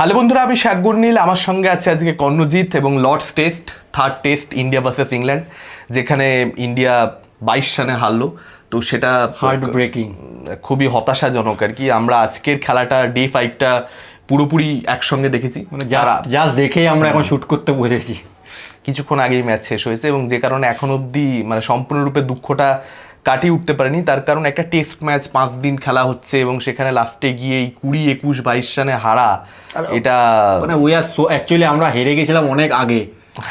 Hello বন্ধুরা আমি শাকগুর নীল আমার সঙ্গে আছে আজকে কর্ণজিৎ এবং Lord's test third test India versus England যেখানে ইন্ডিয়া বাইশ রানে হারলো। তো সেটা হার্ট ব্রেকিং খুবই হতাশাজনক আর কি। আমরা আজকের খেলাটা ডে ফাইভটা পুরোপুরি একসঙ্গে দেখেছি। মানে যারা যা দেখেই আমরা এখন শ্যুট করতে বসেছি। কিছুক্ষণ আগেই ম্যাচ শেষ হয়েছে এবং যে কারণে এখন অবধি মানে সম্পূর্ণরূপে দুঃখটা কাটিয়ে উঠতে পারেনি। তার কারণ একটা টেস্ট ম্যাচ পাঁচ দিন খেলা হচ্ছে এবং সেখানে লাস্টে গিয়ে এই কুড়ি একুশ বাইশ রানে হারা এটা মানে উই আর সো অ্যাকচুয়ালি আমরা হেরে গেছিলাম অনেক আগে।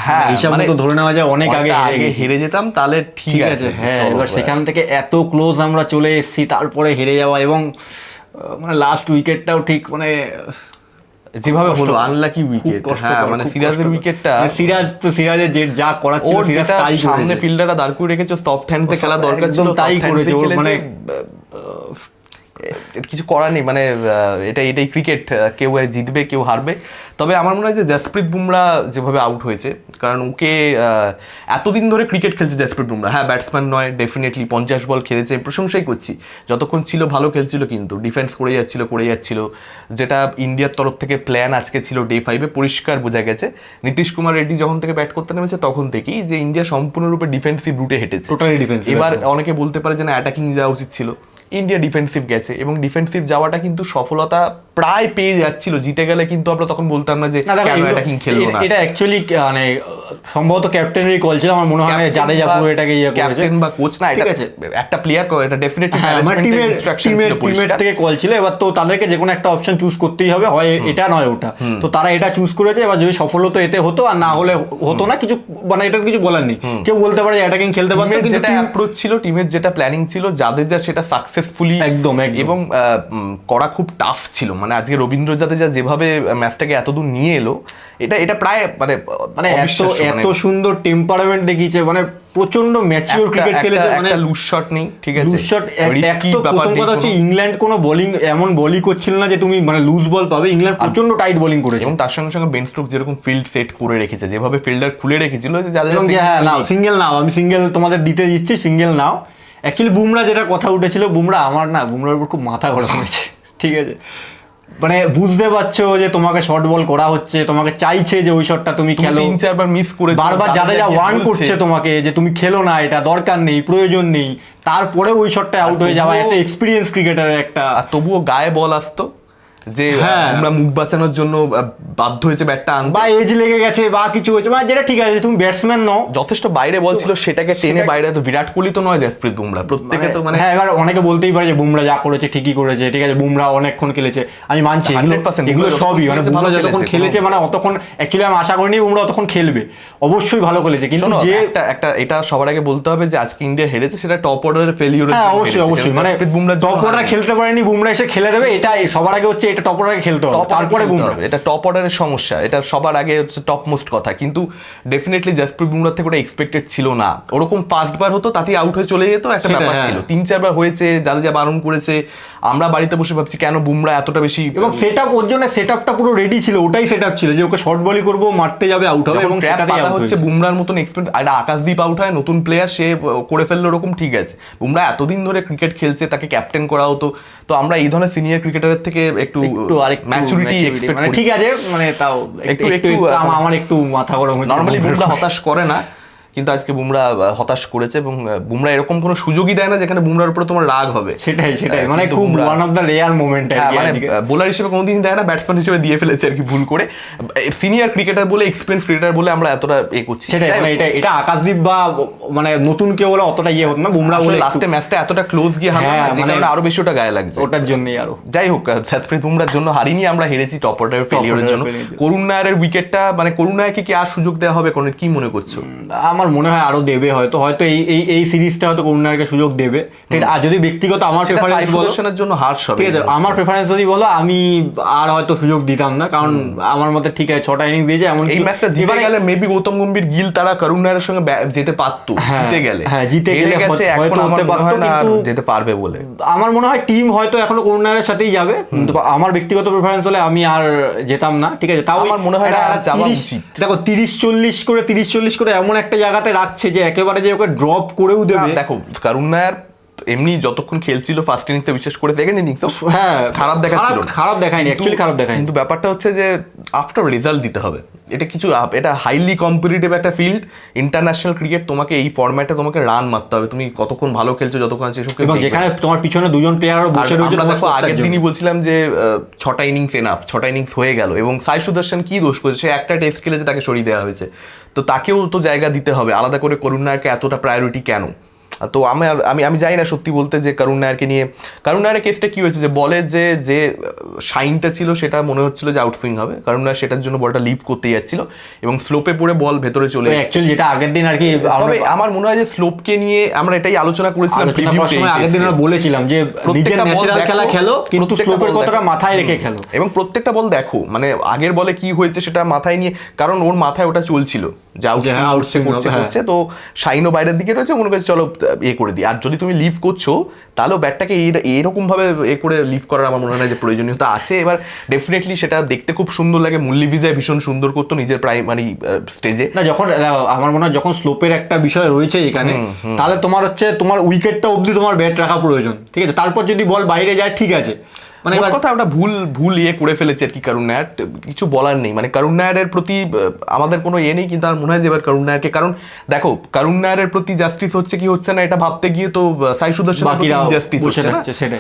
হ্যাঁ, মানে হিসাব মানে মতো ধরে নেওয়া যায় অনেক আগে হেরে আগে হেরে যেতাম তাহলে ঠিক আছে। হ্যাঁ এবার সেখান থেকে এত ক্লোজ আমরা চলে এসেছি তারপরে হেরে যাওয়া এবং মানে লাস্ট উইকেটটাও ঠিক মানে যেভাবে হলো। আনলাকি উইকেট হ্যাঁ মানে সিরাজের উইকেটটা মানে সিরাজ তো সিরাজের যে যা করার ছিল সিরাজ তাই সামনে করেছে ফিল্ডাররা দাঁড় করে রেখেছে সফট হ্যান্ডসে খেলা দরকার ছিল তাই করেছে। মানে- কিছু করার নেই মানে এটা এটাই ক্রিকেট কেউ জিতবে কেউ হারবে। তবে আমার মনে হয় যে জসপ্রীত বুমরা যেভাবে আউট হয়েছে কারণ ওকে এতদিন ধরে ক্রিকেট খেলছে জসপ্রীত বুমরা হ্যাঁ ব্যাটসম্যান নয় ডেফিনেটলি পঞ্চাশ বল খেলেছে প্রশংসাই করছি। যতক্ষণ ছিল ভালো খেলছিল কিন্তু ডিফেন্স করে যাচ্ছিল করে যাচ্ছিল। যেটা ইন্ডিয়ার তরফ থেকে প্ল্যান আজকে ছিল ডে ফাইভে পরিষ্কার বোঝা গেছে। নীতিশ কুমার রেড্ডি যখন থেকে ব্যাট করতে নেমেছে তখন থেকেই যে ইন্ডিয়া সম্পূর্ণরূপে ডিফেন্সিভ রুটে হেঁটেছে। টোটালি ডিফেন্স এবার অনেকে বলতে পারে যে না অ্যাটাকিং যাওয়া উচিত ছিল। ইন্ডিয়া ডিফেন্সিভ গেছে এবং ডিফেন্সিভ যাওয়াটা কিন্তু সফলতা প্রায় পেয়ে যাচ্ছিল। জিতে গেলে কিন্তু আমরা তখন বলতাম না যে অ্যাটাকিং খেললো না। এটা অ্যাকচুয়ালি মানে সম্ভবত ক্যাপ্টেনেরই কল ছিল আমার মনে হয় জাদেজা পুরো এটাকে ইয়ে ক্যাপ্টেন বা কোচ না ঠিক আছে। একটা প্লেয়ার এটা ডেফিনেটলি মানে টিমের টিমের টিমের থেকে কল ছিল এবার তো তাদেরকে যে কোনো একটা অপশন চুজ করতেই হবে হয় এটা নয় ওটা। তো তারা এটা চুজ করেছে এবার যদি সফল হতো এতে হতো আর না হলে হতো না কিছু মানে এটা কিছু বলার নেই। কেউ বলতে পারে অ্যাটাকিং খেলতে কিন্তু যেটা অ্যাপ্রোচ ছিল টিমের যেটা প্ল্যানিং ছিল যাদের যা সেটা সাকসেসফুলি একদম। এবং করা খুব টাফ ছিল। মানে আজকে রবীন্দ্র জাদেজা যেভাবে ম্যাচটাকে এতদূর নিয়ে এলো এটা এটা প্রায় মানে মানে এত মানে এত সুন্দর টেম্পারমেন্ট দেখিয়েছে মানে প্রচণ্ড ম্যাচিওর ক্রিকেট খেলেছে মানে লুজ শট নেই ঠিক আছে? লুজ শট প্রথম কথা হচ্ছে ইংল্যান্ড কোনো বোলিং এমন বলই করছিল না যে তুমি মানে লুজ বল পাবে ইংল্যান্ড প্রচণ্ড টাইট বোলিং করেছে। এবং তার সঙ্গে সঙ্গে বেন স্ট্রোক যেরকম ফিল্ড সেট করে রেখেছে যেভাবে ফিল্ডার খুলে রেখেছিল যে যাদের হ্যাঁ নাও সিঙ্গেল নাও আমি সিঙ্গেল তোমাদের দিতে দিচ্ছি সিঙ্গেল নাও। অ্যাকচুয়ালি বুমরা যেটা কথা উঠেছিল বুমরা আমার না বুমরার উপর খুব মাথা গরম হয়েছে। ঠিক আছে? মানে বুঝতে পারছ যে তোমাকে শর্ট বল করা হচ্ছে তোমাকে চাইছে যে ওই শটটা তুমি খেলো। তিন চারবার মিস করে বারবার যাদের যা ওয়ার্ন করছে তোমাকে যে তুমি খেলো না এটা দরকার নেই প্রয়োজন নেই। তারপরে ওই শটটা আউট হয়ে যাওয়া একটা এক্সপিরিয়েন্স ক্রিকেটারের একটা তবুও গায়ে বল আসতো। যে হ্যাঁ। আমরা মুখ বাঁচানোর জন্য বাধ্য হয়েছে ব্যাটটা আনতে। বা এজ লেগে গেছে বা কিছু হয়েছে মানে যেটা ঠিক আছে তুমি ব্যাটসম্যান নও। যথেষ্ট বাইরে বল ছিল সেটাকে টেনে বাইরে তো বিরাট কোহলি তো নয় জসপ্রীত বুমরা। প্রত্যেকে তো মানে হ্যাঁ এবার অনেকে বলতেই পারে যে বুমরা যা করেছে ঠিকই করেছে ঠিক আছে বুমরা অনেকক্ষণ খেলেছে। আমি মানছি এগুলো 100% এগুলো সবই মানে বুমরা যতক্ষণ খেলেছে, মানে অতক্ষণ অ্যাকচুয়ালি আমি আশা করিনি বুমরা অতক্ষণ খেলবে। অবশ্যই ভালো খেলেছে কিন্তু যে একটা একটা এটা সবার আগে বলতে হবে যে আজকে ইন্ডিয়া হেরেছে সেটা টপ অর্ডারের ফেলিওরের হ্যাঁ অবশ্যই অবশ্যই মানে বুমরা টপ অর্ডার খেলতে পারেনি বুমরা এসে খেলে দেবে এটা সবার আগে হচ্ছে এটা টপ অর্ডারে খেলতে হবে তারপরে বুমরা এটা টপ অর্ডারের সমস্যা এটা সবার আগে হচ্ছে টপ মোস্ট কথা কিন্তু ডেফিনেটলি জসপ্রীত বুমরার থেকে ওটা এক্সপেক্টেড ছিল না ওরকম ফার্স্ট বার হতো তাতেই আউট হয়ে চলে যেত একটা ব্যাপার হ্যাঁ। ছিল তিন চারবার হয়েছে যাদের যা বারণ করেছে আমরা বাড়িতে বসে ভাবছি কেন বুমরা এতটা বেশি এবং সেট আপ ওর জন্য সেট আপটা পুরো রেডি ছিল ওটাই সেট আপ ছিল যে ওকে শর্ট বলই করব মারতে যাবে আউট হবে এবং out হচ্ছে। বুমরার মতন এক্সপেরিয়েন্স একটা আকাশদীপ আউট হয় নতুন প্লেয়ার সে করে ফেলল ওরকম ঠিক আছে বুমরা এতদিন ধরে ক্রিকেট খেলছে তাকে ক্যাপ্টেন করা হতো তো আমরা এই ধরনের সিনিয়র ক্রিকেটারের থেকে একটু একটু আরেকটু ম্যাচুরিটি এক্সপেক্ট মানে ঠিক আছে মানে তাও একটু- একটু আমার একটু মাথা গরম হয়েছে। নরমালি বুমরা হতাশ করে না কিন্তু আজকে বুমরা হতাশ করেছে এবং বুমরা এরকম কোনো সুযোগই দেয় না যেখানে বুমরার উপরে তোমার রাগ হবে। সেটাই সেটাই। মানে খুব one of the rare moment হ্যাঁ, মানে বোলার হিসেবে কোনোদিন দেয় না ব্যাটসম্যান হিসেবে দিয়ে ফেলেছে আর কি ভুল করে। সিনিয়র ক্রিকেটার বলে এক্সপিরিয়েন্স ক্রিকেটার বলে আমরা এতটা এ করছি। সেটাই মানে এটা এটা আকাশদীপ বা মানে নতুন কেউ বলে অতটা ইয়ে হতো না বুমরা বলে লাস্টে ম্যাচটা এতটা ক্লোজ গিয়ে হারলো হ্যাঁ, না, যে মানে- কারণে আরও বেশি ওটা গায়ে লাগছে। ওটার জন্যই আরও। যাই হোক জাসপ্রীত বুমরার জন্য হারিনি আমরা হেরেছি টপ অর্ডারের ফেলিওরের জন্য। করুণ নায়ারের উইকেটটা মানে করুণ নায়ারকে কি আর সুযোগ দেওয়া হবে কোনো কি মনে করছ? আমার মনে হয় আরও দেবে হয়তো হয়তো এই এই এই সিরিজটা হয়তো করুণাকে সুযোগ দেবে। ঠিক আছে? আর যদি ব্যক্তিগত আমার প্রেফারেন্স বলো জন্য হার্স হবে ঠিক আছে আমার প্রেফারেন্স যদি বলো আমি আর হয়তো সুযোগ দিতাম না কারণ আমার মতে ঠিক আছে ছটা ইনিংস দিয়েছে এমন এই ম্যাচটা জিতে গেলে মেবি গৌতম গম্ভীর গিল তারা করুণ নায়ারের সঙ্গে যেতে পারতো হ্যাঁ, জিতে গেলে। হ্যাঁ, জিতে গেলে এখন আমার হতে মনে হয় না কিন্তু- যেতে পারবে বলে। আমার মনে হয় টিম হয়তো এখনও করুণারের সাথেই যাবে আমার ব্যক্তিগত প্রেফারেন্স হলে আমি আর যেতাম না ঠিক আছে? তাও আমার মনে হয় না। দেখো তিরিশ চল্লিশ করে তিরিশ চল্লিশ করে এমন একটা জায়গাতে রাখছে যে একেবারে যে ওকে ড্রপ করেও দেবে। দেখো করুণ নায়ার এমনি যতক্ষণ খেলছিল ফার্স্ট ইনিংসে বিশেষ করে সেকেন্ড ইনিংস হ্যাঁ খারাপ দেখাচ্ছিল। খারাপ দেখায়নি অ্যাকচুয়ালি খারাপ দেখায়নি। কিন্তু ব্যাপারটা হচ্ছে যে আফটার রেজাল্ট দিতে হবে। এটা কিছু এটা হাইলি কম্পিটিটিভ একটা ফিল্ড ইন্টারন্যাশনাল ক্রিকেট তোমাকে এই ফরম্যাটে তোমাকে রান মারতে হবে। তুমি কতক্ষণ ভালো খেলছো যতক্ষণ আছে এবং যেখানে তোমার পিছনে দুজন প্লেয়ার বসে রয়েছে দেখো আগের দিনই বলছিলাম যে ছটা ইনিংস এনাফ ছটা ইনিংস হয়ে গেল। এবং সাই সুদর্শন কি দোষ করেছে? সে একটা টেস্ট খেলেছে তাকে সরিয়ে দেওয়া হয়েছে। তো তাকেও তো জায়গা দিতে হবে। আলাদা করে করুণ নায়ারকে এতটা প্রায়োরিটি কেন? তো আমি আমি আমি জানি না সত্যি বলতে যে করুণ নায়ারকে নিয়ে করুণ নায়ারের কেসটা কি হয়েছে? যে বলে যে যে শাইনটা ছিল সেটা মনে হচ্ছিল যে আউটসুইং হবে। কারণ নায়ার সেটার জন্য বলটা লিভ করতে যাচ্ছিল এবং স্লোপে পড়ে বল ভেতরে চলে অ্যাকচুয়ালি যেটা আগের দিন আর কি তবে আমার মনে হয় যে স্লোপকে নিয়ে আমরা এটাই আলোচনা করেছিলাম আগের দিন আমরা বলেছিলাম যে নিজের ন্যাচারাল খেলা খেলো কিন্তু স্লোপের কথাটা মাথায় রেখে খেলো। এবং প্রত্যেকটা বল দেখো। মানে আগের বলে কি হয়েছে সেটা মাথায় নিয়ে কারণ ওর মাথায় ওটা চলছিল। যে আউট যে হ্যাঁ, করছে করছে তো শাইনও বাইরের দিকে রয়েছে মনে করছে চলো ইয়ে করে দিই। আর যদি তুমি লিভ করছ তাহলেও ব্যাটটাকে এরকম ভাবে এ করে লিভ করার আমার মনে হয় যে প্রয়োজনীয়তা আছে। এবার ডেফিনেটলি সেটা দেখতে খুব সুন্দর লাগে। মুল্লি বিজয় ভীষণ সুন্দর করতো নিজের প্রাইমারি স্টেজে না যখন আমার মনে হয় যখন স্লোপের একটা বিষয় রয়েছে এখানে তাহলে তোমার হচ্ছে তোমার উইকেটটা অবধি তোমার ব্যাট রাখা প্রয়োজন। ঠিক আছে? তারপর যদি বল বাইরে যায় ঠিক আছে। মানে কথা ওটা ভুল ভুল ইয়ে করে ফেলেছে আর কি করুণ নায়ার। কিছু বলার নেই। মানে করুণ নায়ারের প্রতি আমাদের কোনো ইয়ে নেই কিন্তু আমার মনে হয় যে এবার করুণ নায়ারকে কারণ দেখো করুণ নায়ারের প্রতি জাস্টিস হচ্ছে কি হচ্ছে না এটা ভাবতে গিয়ে তো সাই বাকিরা জাস্টিস হচ্ছে না। সেটাই।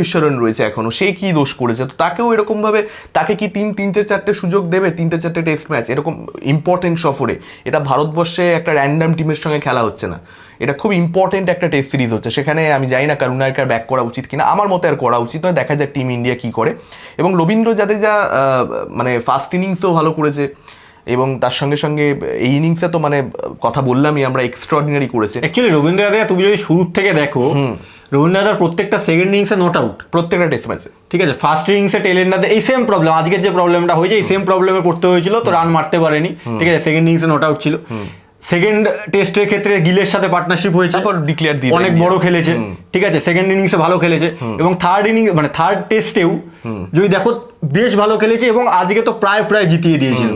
ঈশ্বরন রয়েছে এখনও। সে কি দোষ করেছে? তো তাকেও এরকম ভাবে তাকে কি তিন তিনটে চারটে সুযোগ দেবে? তিনটে চারটে টেস্ট ম্যাচ এরকম ইম্পর্টেন্ট সফরে। এটা ভারতবর্ষে একটা র্যান্ডাম টিমের সঙ্গে খেলা হচ্ছে না। এটা খুব ইম্পর্টেন্ট একটা টেস্ট সিরিজ হচ্ছে। সেখানে আমি জানি না করুণারকার ব্যাক করা উচিত কিনা আমার মতে আর করা উচিত নয় দেখা যাক টিম ইন্ডিয়া কী করে। এবং রবীন্দ্র জাদেজা মানে ফার্স্ট ইনিংসও ভালো করেছে এবং তার সঙ্গে সঙ্গে এই ইনিংসে তো মানে কথা বললামই আমরা এক্সট্রাঅর্ডিনারি করেছে। অ্যাকচুয়ালি রবীন্দ্র জাদেজা তুমি যদি শুরুর থেকে দেখো রবীন্দ্র জাদেজার প্রত্যেকটা সেকেন্ড ইনিংসে নট আউট প্রত্যেকটা টেস্ট ম্যাচে ঠিক আছে ফার্স্ট ইনিংসে টেলেন্ডাতে এই সেম প্রবলেম আজকের যে প্রবলেমটা হয়েছে এই সেম প্রবলেমে পড়তে হয়েছিল তো রান মারতে পারেনি। ঠিক আছে সেকেন্ড ইনিংসে নট আউট ছিল। সেকেন্ড টেস্টের ক্ষেত্রে গিলের সাথে পার্টনারশিপ হয়েছে। তারপর declare দিয়ে অনেক বড় খেলেছে। ঠিক আছে সেকেন্ড ইনিংসে ভালো খেলেছে এবং থার্ড ইনিংস মানে থার্ড টেস্টেও যদি দেখো বেশ ভালো খেলেছে এবং আজকে তো প্রায় প্রায় জিতিয়ে দিয়েছিল।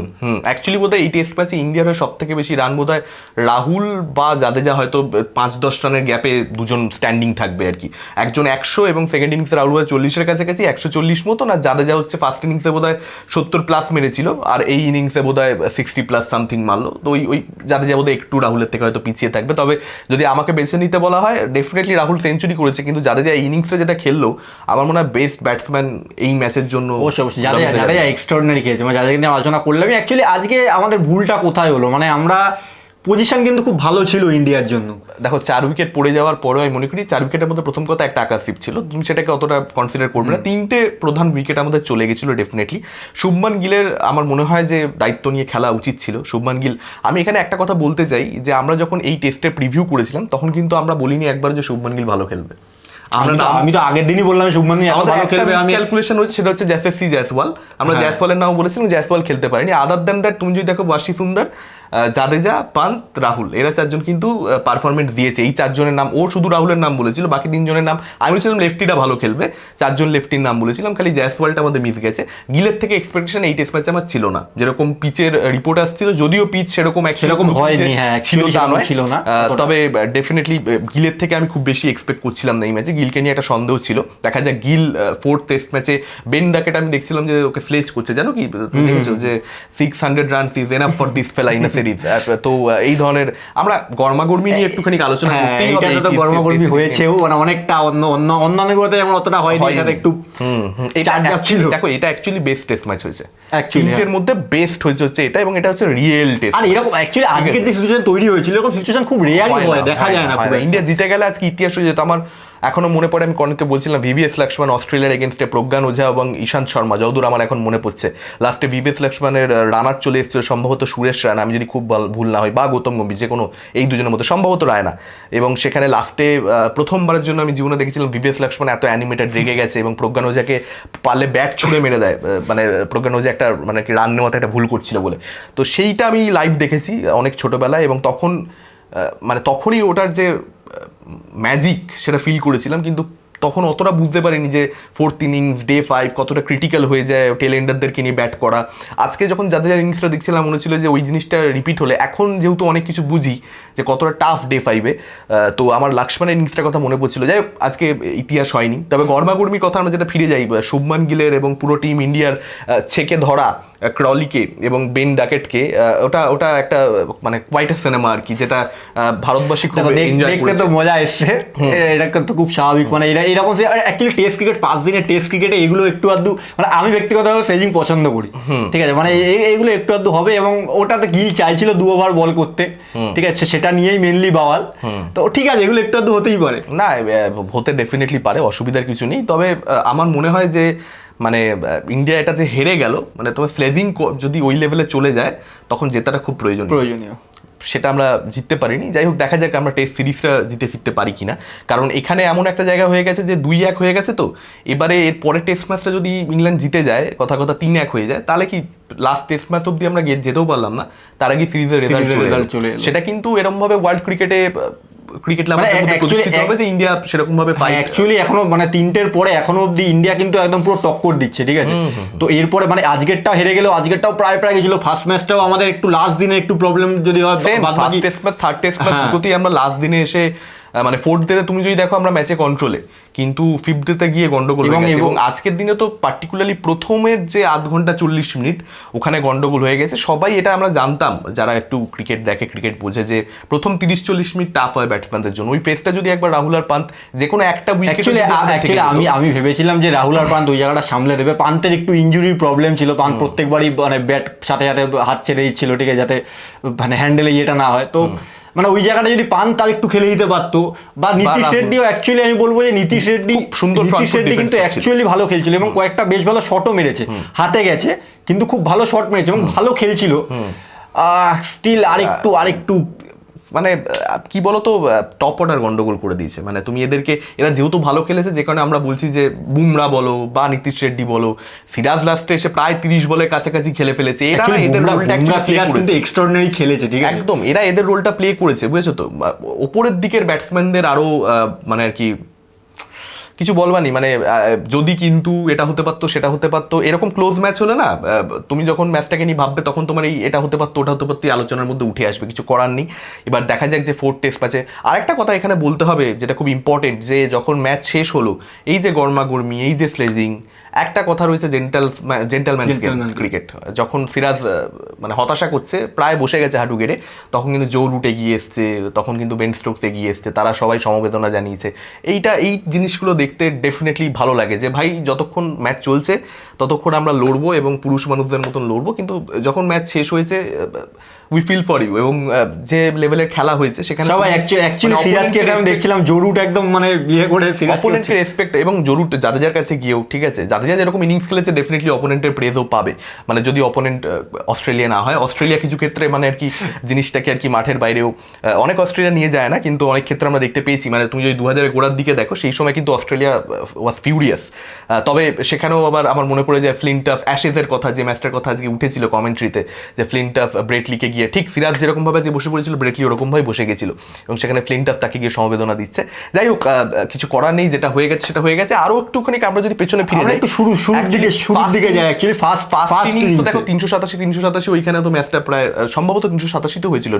অ্যাকচুয়ালি বোধহয় এই টেস্ট ম্যাচে ইন্ডিয়ার হয়ে সব থেকে বেশি রান বোধহয় রাহুল বা জাদেজা হয়তো পাঁচ দশ রানের গ্যাপে দুজন স্ট্যান্ডিং থাকবে আর কি। একজন একশো এবং সেকেন্ড ইনিংসে রাহুল বোধহয় চল্লিশের কাছাকাছি একশো চল্লিশ মতো না জাদেজা হচ্ছে ফার্স্ট ইনিংসে বোধহয় সত্তর প্লাস মেরেছিল আর এই ইনিংসে বোধ হয় সিক্সটি প্লাস সামথিং মারলো। তো ওই ওই জাদেজা বোধহয় একটু রাহুলের থেকে হয়তো পিছিয়ে থাকবে। তবে যদি আমাকে বেছে নিতে বলা হয় ডেফিনেটলি রাহুল সেঞ্চুরি করেছে কিন্তু জাদেজা যা ইনিংসটা যেটা খেললো আমার মনে হয় বেস্ট ব্যাটসম্যান এই ম্যাচের জন্য অবশ্যই অবশ্যই। যারা জাদেজা। এক্সট্রাঅর্ডিনারি খেয়েছে মানে যাদেরকে নিয়ে আলোচনা করলে আমি অ্যাকচুয়ালি আজকে আমাদের ভুলটা কোথায় হলো? মানে আমরা পজিশন কিন্তু খুব ভালো ছিল ইন্ডিয়ার জন্য। দেখো চার উইকেট পড়ে যাওয়ার পরেও আমি মনে করি চার উইকেটের মধ্যে প্রথম কথা একটা আকাশদীপ ছিল। তুমি সেটাকে অতটা কনসিডার করবে না। তিনটে প্রধান উইকেট আমাদের চলে গেছিল ডেফিনেটলি শুভমান গিলের আমার মনে হয় যে দায়িত্ব নিয়ে খেলা উচিত ছিল। শুভমান গিল আমি এখানে একটা কথা বলতে চাই যে আমরা যখন এই টেস্টের প্রিভিউ করেছিলাম তখন কিন্তু আমরা বলিনি একবার যে শুভমান গিল ভালো খেলবে। আমরা আমি তো- আগের দিনই বললাম শুভমান এত ভালো খেলবে আমি ক্যালকুলেশন হচ্ছে সেটা হচ্ছে জ্যাসেসি জয়সওয়াল আমরা। জয়সওয়ালের নাম বলেছিলাম জয়সওয়াল খেলতে পারিনি। আদার দেন দ্যাট তুমি যদি দেখো বাসি সুন্দর জাদেজা পান্ত রাহুল। এরা চারজন কিন্তু পারফরমেন্স দিয়েছে। এই চারজনের নাম ও শুধু রাহুলের নাম বলেছিল বাকি তিনজনের নাম আমি বলেছিলাম লেফটিটা ভালো খেলবে চারজন লেফটির নাম বলেছিলাম খালি জয়সওয়ালটা আমাদের মিস গেছে। গিলের থেকে এক্সপেকটেশন এই টেস্ট ম্যাচে আমার ছিল না। যেরকম পিচের রিপোর্ট আসছিল যদিও পিচ সেরকম সেরকম হয়নি, হ্যাঁ, ছিল তা নয়। ছিল না, তবে ডেফিনেটলি গিলের থেকে আমি খুব বেশি এক্সপেক্ট করছিলাম না এই ম্যাচে গিলকে নিয়ে একটা সন্দেহ ছিল। দেখা যায় গিল ফোর্থ টেস্ট ম্যাচে বেন ডাকেট আমি দেখছিলাম যে ওকে ফ্লেজ করছে। জানো কি? দেখেছ যে six hundred run is enough for this fella in series তো এই ধরনের আমরা গরমাগর্মি নিয়ে একটুখানি আলোচনা হ্যাঁ, করতেই হবে এইটাতে তো এই হয়েছেও মানে অনেকটা অন্য অন্য যেমন অতটা হয়নি একটু। এটা ছিল। দেখো এটা অ্যাকচুয়ালি বেস্ট টেস্ট ম্যাচ হয়েছে। তিনটের মধ্যে বেস্ট হয়েছে হচ্ছে এটা এবং এটা হচ্ছে রিয়েল টেস্ট আর এরকম অ্যাকচুয়ালি আজকের যে সিচুয়েশন তৈরি হয়েছিল এরকম সিচুয়েশন খুব রেয়ারই হয় হয় দেখা যায় না হয়। ইন্ডিয়া জিতে গেলে আজকে ইতিহাস হয়ে যেত। আমার এখনও মনে পড়ে, আমি কনকে বলছিলাম ভিভিএস লক্ষ্মণ অস্ট্রেলিয়ার এগেনস্টে প্রজ্ঞান ওঝা এবং ঈশান্ত শর্মা। যদূর আমার এখন মনে পড়ছে লাস্টে ভিভিএস লক্ষ্মণের রানার চলে এসেছিল সম্ভবত সুরেশ রায়না। আমি যদি খুব ভুল না হয় বা গৌতম গম্ভীর, যে কোনো এই দুজনের মধ্যে সম্ভবত রায়না। এবং সেখানে লাস্টে প্রথমবারের জন্য আমি জীবনে দেখেছিলাম ভিভিএস লক্ষ্মণ এত অ্যানিমেটেড রেগে গেছে এবং প্রজ্ঞান ওঝাকে পারলে ব্যাট ছুঁড়ে মেরে দেয় মানে প্রজ্ঞান ওঝা একটা মানে কি রান নেওয়াতে একটা ভুল করছিল বলে। তো সেইটা আমি লাইভ দেখেছি অনেক ছোটবেলায় এবং তখন মানে তখনই ওটার যে ম্যাজিক সেটা ফিল করেছিলাম, কিন্তু তখন অতটা বুঝতে পারিনি যে ফোর্থ ইনিংস ডে ফাইভ কতটা ক্রিটিক্যাল হয়ে যায় টেলেন্ডারদেরকে নিয়ে ব্যাট করা। আজকে যখন যাদের ইনিংসটা দেখছিলাম, মনে হচ্ছিল যে ওই জিনিসটা রিপিট হলে। এখন যেহেতু অনেক কিছু বুঝি যে কতটা টাফ ডে ফাইভে তো আমার লাক্সমানের ইনিংসটার কথা মনে পড়ছিল। যাই আজকে ইতিহাস হয়নি। তবে গরমাগর্মির কথা আমরা যেটা ফিরে যাই শুভমান গিলের এবং পুরো টিম ইন্ডিয়ার ছেকে ধরা ক্রলিকে এবং বেন ডাকেটকে ওটা ওটা একটা মানে কোয়াইট সিনেমা আর কি যেটা ভারতবাসী খুব এনজয় দেখতে তো মজা এসছে। এটা তো খুব স্বাভাবিক। মানে এটা এরকম অ্যাকচুয়ালি টেস্ট ক্রিকেট পাঁচ দিনের টেস্ট ক্রিকেটে এগুলো একটু আধটু মানে আমি ব্যক্তিগতভাবে সেজিং পছন্দ করি। ঠিক আছে? মানে এইগুলো একটু আধটু হবে এবং ওটাতে গিল চাইছিল দু ওভার বল করতে। ঠিক আছে? সেটা নিয়েই মেনলি বাওয়াল। তো ঠিক আছে এগুলো একটু তো হতেই পারে। না হতে ডেফিনেটলি পারে অসুবিধার কিছু নেই। তবে আমার মনে হয় যে মানে ইন্ডিয়া এটাতে হেরে গেল। মানে তবে ফ্লেজিং যদি ওই লেভেলে চলে যায় তখন জেতাটা খুব প্রয়োজন প্রয়োজনীয়। সেটা আমরা জিততে পারিনি। যাই হোক দেখা যাক আমরা টেস্ট সিরিজটা জিতে ফিরতে পারি কিনা। কারণ এখানে এমন একটা জায়গা হয়ে গেছে যে দুই এক হয়ে গেছে তো। এবারে এর পরের টেস্ট ম্যাচটা যদি ইংল্যান্ড জিতে যায় কথা কথা তিন এক হয়ে যায় তাহলে কি লাস্ট টেস্ট ম্যাচ অব্দি আমরা গেট যেতেও পারলাম না? তার আগে সিরিজের রেজাল্ট চলে। সেটা কিন্তু এরমভাবে ওয়ার্ল্ড ক্রিকেটে ক্রিকেট মানে প্রতিষ্ঠিত হবে যে ইন্ডিয়া সেরকম ভাবে পায় অ্যাকচুয়ালি এখনও মানে তিনটের পরে এখনও অবধি ইন্ডিয়া কিন্তু একদম পুরো টক্কর দিচ্ছে ঠিক আছে? তো এরপরে মানে আজকেরটা হেরে গেলেও আজকেরটাও প্রায় প্রায় গেছিল। ফার্স্ট ম্যাচটাও আমাদের একটু লাস্ট দিনে একটু প্রবলেম যদি হয় first test third test match হ্যাঁ। আমরা লাস্ট দিনে এসে মানে ফোর্থ ডেতে তুমি যদি দেখো আমরা ম্যাচে কন্ট্রোলে কিন্তু ফিফথ ডেতে গিয়ে গন্ডগোল হয়ে এবং- গেছে। এবং আজকের দিনে তো পার্টিকুলারলি প্রথমের যে আধ ঘণ্টা চল্লিশ মিনিট ওখানে গন্ডগোল হয়ে গেছে। সবাই এটা আমরা জানতাম যারা একটু ক্রিকেট দেখে ক্রিকেট বোঝে যে প্রথম তিরিশ চল্লিশ মিনিট টাফ হয় ব্যাটসম্যানদের জন্য। ওই ফেসটা যদি একবার রাহুল আর পান্ত যে কোনো একটা আমি আমি ভেবেছিলাম যে রাহুল আর পান্ত ওই জায়গাটা সামলে দেবে। পান্তের একটু ইঞ্জুরির প্রবলেম ছিল। পান্ত প্রত্যেকবারই মানে ব্যাট সাথে সাথে হাত ছেড়ে দিচ্ছিল ঠিক আছে যাতে মানে হ্যান্ডেলে ইয়েটা না হয়। তো মানে ওই জায়গাটা যদি পান তার একটু খেলে দিতে পারতো। বা নীতিশ রেড্ডিও অ্যাকচুয়ালি আমি বলব যে নীতিশ রেড্ডি সুন্দর নীতিশ রেড্ডি কিন্তু অ্যাকচুয়ালি ভালো খেলছিল এবং কয়েকটা বেশ ভালো শটও মেরেছে। হাতে গেছে কিন্তু খুব ভালো শট মেরেছে এবং ভালো খেলছিল। স্টিল আরেকটু আরেকটু মানে কি বলতো টপ অর্ডার গন্ডগোল করে দিয়েছে। মানে তুমি এদেরকে এরা যেহেতু ভালো খেলেছে যে কারণে আমরা বলছি যে বুমরা বলো বা নীতিশ রেড্ডি বলো সিরাজ লাস্টে এসে প্রায় তিরিশ বলে কাছাকাছি খেলে ফেলেছে। এরা এদের রোলটা কিন্তু এক্সট্রাঅর্ডিনারি খেলেছে ঠিক একদম এরা এদের রোলটা প্লে করেছে বুঝেছ তো? ওপরের দিকের ব্যাটসম্যানদের আরও মানে আর কি কিছু বলবানি মানে যদি কিন্তু এটা হতে পারতো, সেটা হতে পারতো। এরকম ক্লোজ ম্যাচ হলে না তুমি যখন ম্যাচটাকে নিয়ে ভাববে, তখন তোমার এই এটা হতে পারতো, ওটা হতে পারতো আলোচনার মধ্যে উঠে আসবে, কিছু করার নেই। এবার দেখা যাক যে ফোর্থ টেস্ট ম্যাচে আরেকটা কথা এখানে বলতে হবে, যেটা খুব ইম্পর্টেন্ট যে যখন ম্যাচ শেষ হলো, এই যে গরমাগর্মি, এই যে স্লেজিং একটা কথা রয়েছে জেন্টাল জেন্টালম্যান ক্রিকেট যখন সিরাজ মানে হতাশা করছে প্রায় বসে গেছে হাঁটু গেড়ে তখন কিন্তু জো উঠে গিয়ে এসছে তখন কিন্তু বেন স্টোকস এগিয়ে এসছে তারা সবাই সমবেদনা জানিয়েছে। এইটা এই জিনিসগুলো দেখতে ডেফিনেটলি ভালো লাগে যে ভাই যতক্ষণ ম্যাচ চলছে ততক্ষণ আমরা লড়বো এবং পুরুষ মানুষদের মতন লড়বো কিন্তু যখন ম্যাচ শেষ হয়েছে উই ফিল ফর ইউ এবং যে লেভেলের খেলা হয়েছে সেখানে সবাই অ্যাকচুয়ালি মানে সিরাজকে আমি দেখছিলাম জরুট একদম মানে ইয়ে করে অপোনেন্টকে রেসপেক্ট এবং জরুর জাদেজার কাছে গিয়েও ঠিক আছে? জাদেজা যেরকম ইনিংস খেলেছে ডেফিনেটলি অপোনেন্টের প্রেজও পাবে। মানে যদি অপোনেন্ট অস্ট্রেলিয়া না হয় অস্ট্রেলিয়া কিছু ক্ষেত্রে মানে আর কি জিনিসটাকে আর কি মাঠের বাইরেও অনেক অস্ট্রেলিয়া নিয়ে যায় না কিন্তু অনেক ক্ষেত্রে আমরা দেখতে পেয়েছি। মানে তুমি যদি দু হাজারের গোড়ার দিকে দেখো সেই সময় কিন্তু অস্ট্রেলিয়া ওয়াজ ফিউরিয়াস তবে সেখানেও আবার আমার মনে পড়ে যায় ফ্লিন্ট অফ অ্যাশেজের কথা যে ম্যাচটার কথা আজকে উঠেছিল কমেন্ট্রিতে যে ফ্লিন্ট অফ ব্রেটলিকে গিয়ে ঠিক সিরাজ যেরকম ভাবে যে বসে পড়েছিল ব্রেটলি ওরকম ভাবে বসে গেছিল। এবং সেখানে ফ্লিন্ট অফ তাকে গিয়ে সমবেদনা দিচ্ছে। যাই হোক কিছু করার নেই যেটা হয়ে গেছে সেটা হয়ে গেছে। আরও একটুখানি আমরা যদি পেছনে ফিরে যাই। একটু শুরু শুরুর দিকে শুরুর দিকে যাই অ্যাকচুয়ালি ফার্স্ট ফার্স্ট ইনিংস তো দেখো তিনশো সাতাশি তিনশো সাতাশি ওইখানে তো ম্যাচটা প্রায় সম্ভবত তিনশো সাতাশিতে হয়েছিল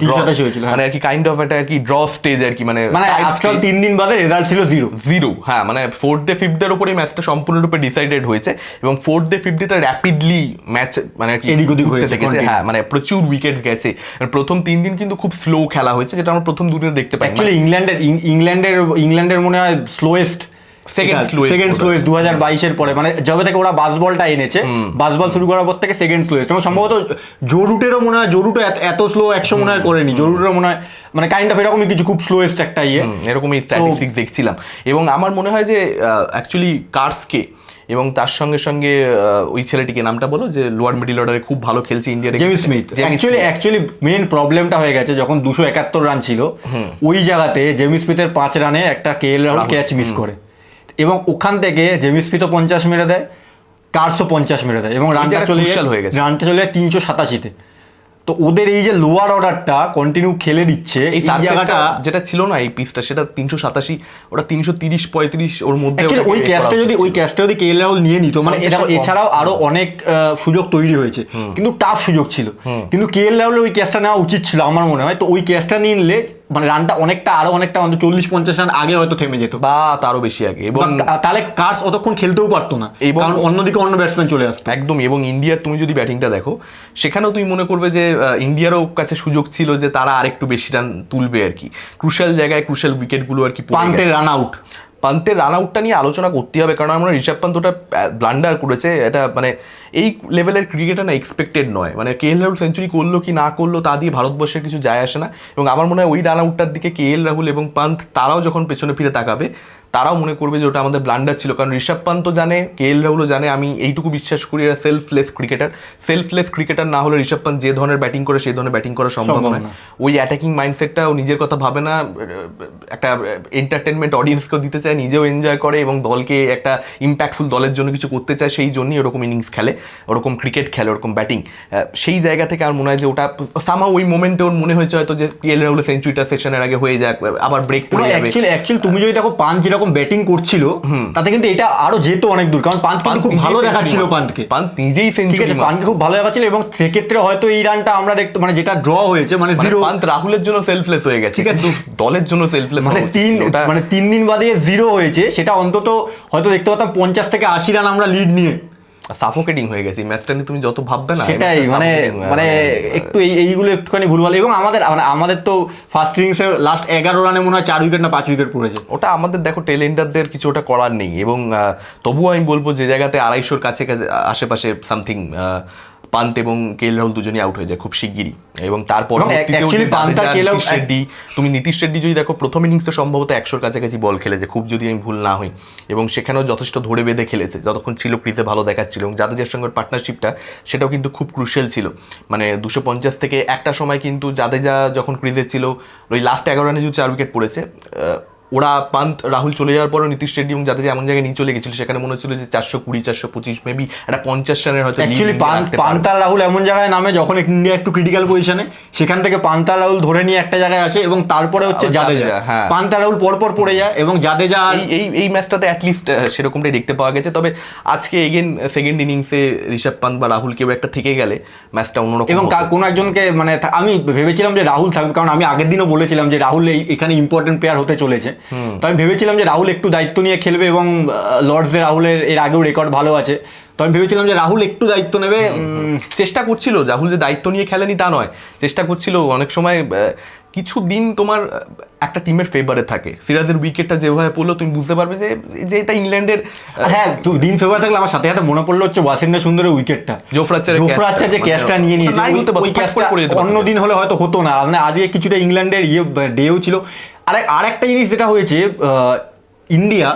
হয়েছিল, হ্যাঁ। মানে আর কি কাইন্ড অফ একটা আর কি ড্র স্টেজ আর কি মানে মানে আজকাল তিন দিন বাদে রেজাল্ট ছিল জিরো জিরো হ্যাঁ মানে ফোর্থ ডে ফিফথ ডের উপরে ম্যাচটা সম্পূর্ণরূপে ডিসাইডেড হয়েছে। এবং ফোর্থ ডে ফিফথ ডেতে র্যাপিডলি ম্যাচ মানে এদিক ওদিক হয়েছে, থেকেছে হ্যাঁ মানে প্রচুর উইকেট গেছে। প্রথম তিন দিন কিন্তু খুব স্লো খেলা হয়েছে যেটা আমরা প্রথম দুদিনে দেখতে পাই। অ্যাকচুয়ালি ইংল্যান্ডের ইংল্যান্ডের ইংল্যান্ডের মনে হয় slowest Second slowest second. Slowest দু হাজার বাইশের পরে। মানে যবে থেকে ওরা বাসবলটা এনেছে বাসবল শুরু করার পর থেকে সেকেন্ড স্লোয়েস্ট এবং সম্ভবত জরুটেরও মনে হয় জরুটো এত- এত স্লো একশো মনে হয় করেনি। জরুটেরও মনে হয় মানে কাইন্ড অফ এরকমই কিছু খুব স্লোয়েস্ট একটা ইয়ে। এরকমই স্ট্যাটিস্টিক্স দেখছিলাম। এবং আমার মনে হয় যে অ্যাকচুয়ালি কার্সকে এবং তার সঙ্গে সঙ্গে ওই ছেলেটিকে নামটা বলো যে লোয়ার মিডিল অর্ডারে খুব ভালো খেলছে ইন্ডিয়ার Jamie Smith actually actually main প্রবলেমটা হয়ে গেছে যখন দুশো একাত্তর রান ছিল ওই জায়গাতে জেমি স্মিথের পাঁচ রানে একটা K L Rahul catch miss করে। এবং ওখান থেকে জেমি স্মিথও পঞ্চাশ মেরে দেয় চারশো পঞ্চাশ মেরে দেয়। এবং রানটা চলে হয়ে গেছে। রানটা চলে যায় তিনশো সাতাশিতে। তো ওদের এই যে লোয়ার অর্ডারটা কন্টিনিউ খেলে দিচ্ছে এই জায়গাটা যেটা ছিল না এই পিসটা সেটা তিনশো সাতাশি ওটা তিনশো তিরিশ পঁয়ত্রিশ ওর মধ্যে ওই ক্যাশটা যদি ওই ক্যাশটা যদি কেএল রাহুল নিয়ে নিত মানে এটা এছাড়াও আরও অনেক সুযোগ তৈরি হয়েছে। কিন্তু টাফ সুযোগ ছিল। কিন্তু কেএল রাহুলের ওই ক্যাশটা নেওয়া উচিত ছিল আমার মনে হয়। তো ওই ক্যাশটা নিয়ে নিলে মানে রানটা অনেকটা আরও অনেকটা অন্তত চল্লিশ পঞ্চাশ রান আগে হয়তো থেমে যেত বা তারও বেশি আগে। এবং তাহলে কার্স অতক্ষণ খেলতেও পারতো না এবং- অন্যদিকে অন্য ব্যাটসম্যান চলে আসতো। একদম এবং ইন্ডিয়ার তুমি যদি ব্যাটিংটা দেখো সেখানেও তুমি মনে করবে যে ইন্ডিয়ারও কাছে সুযোগ ছিল যে তারা আরেকটু বেশি রান তুলবে আর কি। ক্রুশাল জায়গায় ক্রুশাল উইকেটগুলো আর কি পান্টে রান আউট পান্তের রান আউটটা নিয়ে আলোচনা করতে হবে। কারণ আমরা ঋষভ পান্ত ওটা ব্লান্ডার করেছে। এটা মানে এই লেভেলের ক্রিকেটার না এক্সপেক্টেড নয়। মানে কে এল রাহুল সেঞ্চুরি করল কি না করল, তা দিয়ে ভারতবর্ষের কিছু যায় আসে না। এবং আমার মনে হয় ওই রান আউটটার দিকে কে এল রাহুল এবং পান্ত তারাও যখন পেছনে ফিরে তাকাবে তারাও মনে করবে যে ওটা আমাদের ব্লান্ডার ছিল। কারণ ঋষভ পান্ত জানে কে এল রাহুলও জানে আমি এইটুকু বিশ্বাস করি এরা সেলফলেস ক্রিকেটার সেলফলেস ক্রিকেটার না হলে ঋষভ পান্ত যে ধরনের ব্যাটিং করে সেই ধরনের ব্যাটিং করা সম্ভব নয়। ওই অ্যাটাকিং মাইন্ডসেটটা ও নিজের কথা ভাবে না একটা এন্টারটেনমেন্ট অডিয়েন্সকেও দিতে চায় নিজেও এনজয় করে এবং দলকে একটা ইম্প্যাক্টফুল দলের জন্য কিছু করতে চায় সেই জন্যই ওরকম ইনিংস খেলে ওরকম ক্রিকেট খেলে ওরকম ব্যাটিং সেই জায়গা থেকে আমার মনে হয় যে ওটা সামা ওই মোমেন্টে ওর মনে হয়েছে হয়তো যে কে এল রাহুল সেঞ্চুরিটা সেশনের আগে হয়ে যাক আবার ব্রেক পড়ে যাবে। অ্যাকচুয়ালি তুমি যদি দেখো পান যেরকম ব্যাটিং করছিল তাতে কিন্তু এটা আরও যেত অনেক দূর। কারণ পান্ত কিন্তু খুব ভালো দেখাচ্ছিল পান্থকে পান্তকে। পান্ত নিজেই ঠিক সেঞ্চুরি আছে পান্তকে খুব ভালো দেখাচ্ছিল এবং সেক্ষেত্রে হয়তো এই রানটা আমরা দেখতে মানে যেটা ড্র হয়েছে মানে মানে জিরো পান্ত রাহুলের জন্য সেলফলেস হয়ে গেছে ঠিক আছে। কিন্তু দলের জন্য সেলফলেস মানে তিন মানে তিন দিন বাদে জিরো হয়েছে সেটা অন্তত হয়তো দেখতে পাতাম পঞ্চাশ থেকে আশি রান আমরা লিড নিয়ে। সাফোকেটিং হয়ে গেছে ম্যাচটা নিয়ে তুমি যত ভাববে না সেটাই মানে মানে একটু এই এইগুলো একটুখানি ভুলভাল। এবং আমাদের মানে আমাদের তো ফার্স্ট ইনিংসে লাস্ট এগারো রানে মনে হয় চার উইকেট না পাঁচ উইকেট পড়েছে ওটা আমাদের দেখো টেলেন্ডারদের কিছু ওটা করার নেই। এবং তবুও আমি বলব যে জায়গাতে আড়াইশোর কাছে কাছে আশেপাশে সামথিং পান্ত এবং কেএল রাহুল দুজনই আউট হয়ে যায় খুব শিগগিরই। এবং তারপর রেড্ডি তুমি নীতিশ রেড্ডি যদি দেখো প্রথম ইনিংসে সম্ভবত একশোর কাছাকাছি বল খেলেছে খুব যদি আমি ভুল না হই। এবং সেখানেও যথেষ্ট ধরে বেঁধে খেলেছে যতক্ষণ ছিল ক্রিজে ভালো দেখাচ্ছিল। এবং জাদেজার সঙ্গে পার্টনারশিপটা সেটাও কিন্তু খুব ক্রুশিয়াল ছিল। মানে দুশো পঞ্চাশ থেকে একটা সময় কিন্তু জাদেজা যখন ক্রিজে ছিল ওই লাস্ট এগারো রানে যদি চার উইকেট পড়েছে ওরা পান্ত রাহুল চলে যাওয়ার পরও নীতিশ রেড্ডি এবং যাতে এমন জায়গায় নিয়ে চলে গেছিল সেখানে মনে হচ্ছিল যে চারশো কুড়ি চারশো পঁচিশ মেবি একটা পঞ্চাশ রানের হয়তো অ্যাকচুয়ালি রাহুল এমন জায়গায় নামে যখন ইন্ডিয়া একটু ক্রিটিক্যাল পজিশনে সেখান থেকে পান্তার রাহুল ধরে নিয়ে একটা জায়গায় আসে এবং তারপরে হচ্ছে জাদেজা হ্যাঁ। পান্তার রাহুল পরপর পড়ে যায় এবং জাদেজা এই এই এই ম্যাচটাতে অ্যাটলিস্ট সেরকমটাই দেখতে পাওয়া গেছে। তবে আজকে এগেন সেকেন্ড ইনিংসে ঋষভ পান্ত বা রাহুল কেউ একটা থেকে গেলে ম্যাচটা অন্যরকম এবং কোনো একজনকে মানে আমি ভেবেছিলাম যে রাহুল থাকবে কারণ আমি আগের দিনও বলেছিলাম যে রাহুল এই এখানে ইম্পর্টেন্ট প্লেয়ার হতে চলেছে। তো আমি ভেবেছিলাম যে রাহুল একটু দায়িত্ব নিয়ে খেলবে এবং লর্ডসে রাহুলের এর আগেও রেকর্ড ভালো আছে। তো আমি ভেবেছিলাম যে রাহুল একটু দায়িত্ব নেবে। চেষ্টা করছিল। রাহুল যে দায়িত্ব নিয়ে খেলেনি তা নয়। চেষ্টা করছিল। অনেক সময় কিছু দিন তোমার একটা টিমের ফেভারে থাকে। সিরাজের উইকেটটা যেভাবে পড়ল তুমি বুঝতে পারবে যে যে এটা ইংল্যান্ডের হ্যাঁ দিন ফেভার থাকলে আমার সাথে সাথে মনে পড়ল হচ্ছে ওয়াসিংটন সুন্দরের উইকেটটা জোফরাচ্চারের জোফরা আচ্ছা যে মানে ক্যাচটা নিয়ে নিয়েছে ওই- ক্যাচটা। অন্য দিন হলে হয়তো হতো না। মানে আজকে কিছুটা ইংল্যান্ডের ইয়ে ডেও ছিল। আর আর একটা জিনিস যেটা হয়েছে ইন্ডিয়া